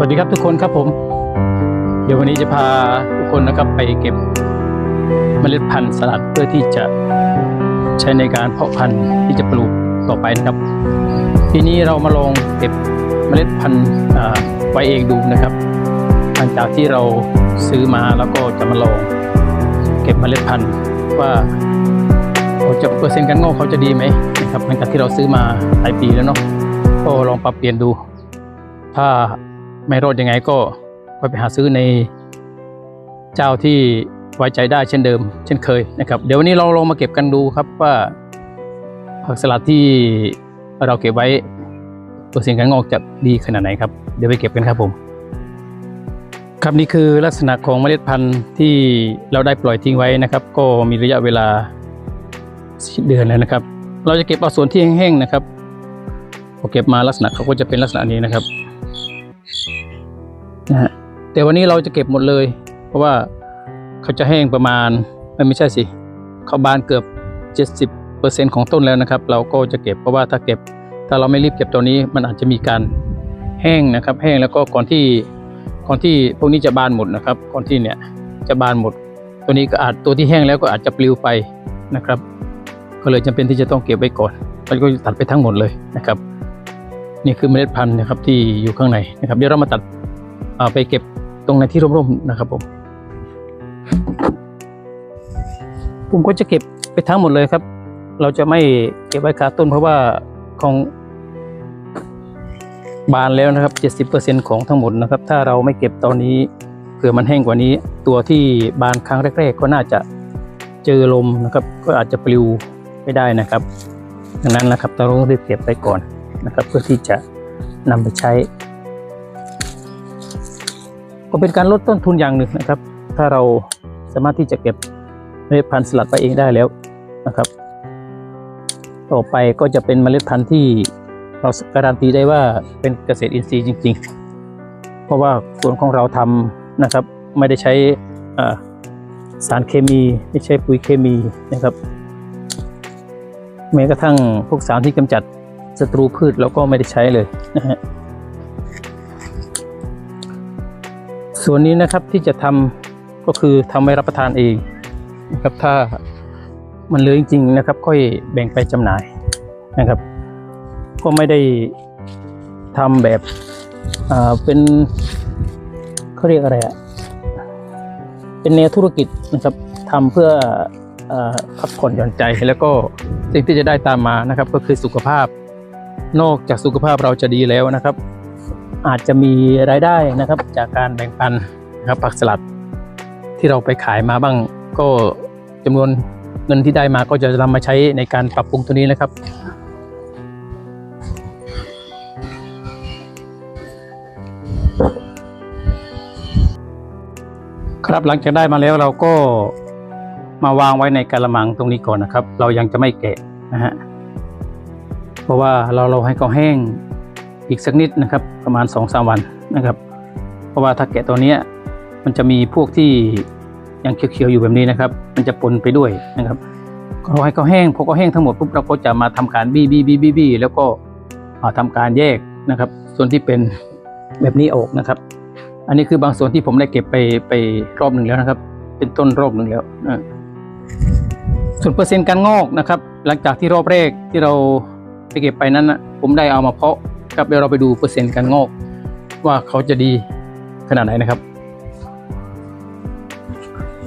วัสดีครับทุกคนครับผม เดี๋ยววันนี้จะพาทุกคนนะครับไปเก็บเมล็ดพันธุ์สลัดเพื่อที่จะใช้ในการเพาะพันธุ์ที่จะปลูกต่อไปนะครับ ทีนี้เรามาลองเก็บเมล็ดพันธุ์ไว้เองดูนะครับหลังจากที่เราซื้อมาแล้วก็จะมาลองเก็บเมล็ดพันธุ์ว่าเขาจะเปอร์เซ็นต์การงอกเขาจะดีไหมนะครับหลังจากที่เราซื้อมาหลายปีแล้วเนาะก็ลองปรับเปลี่ยนดู ถ้า ไม่รอดยังไงก็ไปหาซื้อในเจ้าที่ไว้ใจได้เช่นเดิม เช่นเคยนะครับเดี๋ยววันนี้เราลองมาเก็บกันดูครับว่าผักสลัดที่เราเก็บไว้เปอร์เซ็นต์การงอกจะดีขนาดไหนครับเดี๋ยวไปเก็บกันครับผมครับนี่คือลักษณะของเมล็ดพันธุ์ที่เราได้ปล่อยทิ้งไว้นะครับ ก็มีระยะเวลาสเดือนแล้วนะครับ เราจะเก็บเอาส่วนที่แห้งๆนะครับพอเก็บมาลักษณะเขาก็จะเป็นลักษณะนี้นะครับ นะฮะแต่วันนี้เราจะเก็บหมดเลย เพราะว่าเขาจะแห้งประมาณเอ้ยไม่ใช่สิเขาบานเกือบ 70%ของต้นแล้วนะครับ เราก็จะเก็บเพราะว่าถ้าเก็บ ถ้าเราไม่รีบเก็บตัวนี้มันอาจจะมีการแห้งนะครับ แห้งแล้วก็ก่อนที่ก่อนที่พวกนี้จะบานหมดนะครับ ก่อนที่เนี่ยจะบานหมด ตัวนี้ก็อาจตัวที่แห้งแล้วก็อาจจะปลิวไปนะครับ ก็เลยจำเป็นที่จะต้องเก็บไว้ก่อนมันก็ตัดไปทั้งหมดเลยนะครับ นี่คือเมล็ดพันธุ์นะครับที่อยู่ข้างในนะครับเดี๋ยวเรามาตัด ไปเก็บตรงในที่ร่มๆนะครับผมผมก็จะเก็บไปทั้งหมดเลยครับ เราจะไม่เก็บไว้คาต้นเพราะว่าของบานแล้วนะครับ 70%ของทั้งหมดนะครับ ถ้าเราไม่เก็บตอนนี้เผื่อมันแห้งกว่านี้ ตัวที่บานครั้งแรก ๆ ก็น่าจะเจอลมนะครับ ก็อาจจะปลิวไม่ได้นะครับ ดังนั้นนะครับเราต้องรีบเก็บไปก่อนนะครับ เพื่อที่จะนำไปใช้ ก็เป็นการลดต้นทุนอย่างหนึ่งนะครับ ถ้าเราสามารถที่จะเก็บเมล็ดพันธุ์สลัดไปเองได้แล้วนะครับ ต่อไปก็จะเป็นเมล็ดพันธุ์ที่เราการันตีได้ว่าเป็นเกษตรอินทรีย์จริง ๆ เพราะว่าส่วนของเราทำนะครับ ไม่ได้ใช้สารเคมีไม่ใช่ปุ๋ยเคมีนะครับ แม้กระทั่งพวกสารที่กำจัดศัตรูพืชเราก็ไม่ได้ใช้เลยนะฮะ ส่วนนี้นะครับที่จะทำก็คือทำไว้รับประทานเองนะครับถ้ามันเหลือจริงๆนะครับ ค่อยแบ่งไปจำหน่ายนะครับ ก็ไม่ได้ทำแบบอ่าเป็นเขาเรียกอะไรอะเป็นแนวธุรกิจนะครับทำเพื่ออาพักผ่อนหย่อนใจแล้วก็สิ่งที่จะได้ตามมานะครับ ก็คือสุขภาพนอกจากสุขภาพเราจะดีแล้วนะครับ อาจจะมีรายได้นะครับ จากการแบ่งปันนะครับผักสลัดที่เราไปขายมาบ้าง ก็จำนวนเงินที่ได้มาก็จะนำมาใช้ในการปรับปรุงตัวนี้นะครับครับหลังจากได้มาแล้วเราก็มาวางไว้ในกระมังตรงนี้ก่อนนะครับ เรายังจะไม่แกะนะฮะเพราะว่าเราเราให้เขาแห้ง อีกสักนิดนะครับประมาณ2อสวันนะครับ เพราะว่าถ้าแกะตัวนี้มันจะมีพวกที่ยังเขียวๆอยู่แบบนี้นะครับ มันจะปนไปด้วยนะครับเราให้เขาแห้งพอเขาแห้งทั้งหมดปุ๊บเราก็จะมาทำการบี้บี้บี้บี้บี้แล้วก็มาทำการแยกนะครับ ส่วนที่เป็นแบบนี้ออกนะครับ อันนี้คือบางส่วนที่ผมได้เก็บไปไปรอบหนึ่งแล้วนะครับ เป็นต้นรอบหนึ่งแล้วส่วนเปอร์เซ็นต์การงอกนะครับ หลังจากที่รอบแรกที่เราไปเก็บไปนั้นนะผมได้เอามาเพาะ ครับเดี๋ยวเราไปดูเปอร์เซ็นต์การงอกว่าเขาจะดีขนาดไหนนะครับ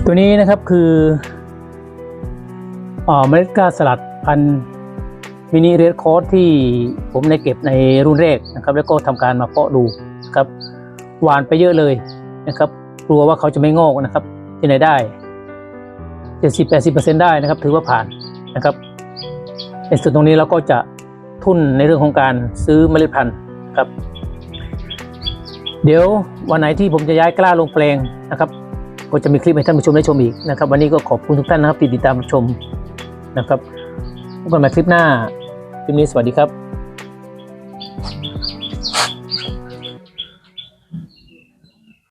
ตัวนี้นะครับคืออ่าเมล็ดกาสลัดพันมินิเรดโคสที่ผมได้เก็บในรุ่นแรกนะครับ แล้วก็ทำการมาเพาะดูนะครับหวานไปเยอะเลยนะครับ กลัวว่าเขาจะไม่งอกนะครับ ที่ไหนได้เจ็ดสิบแปดสิบเปอร์เซ็นได้นะครับ ถือว่าผ่านนะครับในส่วนตรงนี้เราก็จะ ทุนในเรื่องของการซื้อเมล็ดพันธุ์ครับ เดี๋ยววันไหนที่ผมจะย้ายกล้าลงแปลงนะครับ ก็จะมีคลิปให้ท่านผู้ชมได้ชมอีกนะครับ วันนี้ก็ขอบคุณทุกท่านนะครับที่ติดตามชมนะครับพบกันใหม่คลิปหน้าคลิปนี้สวัสดีครับ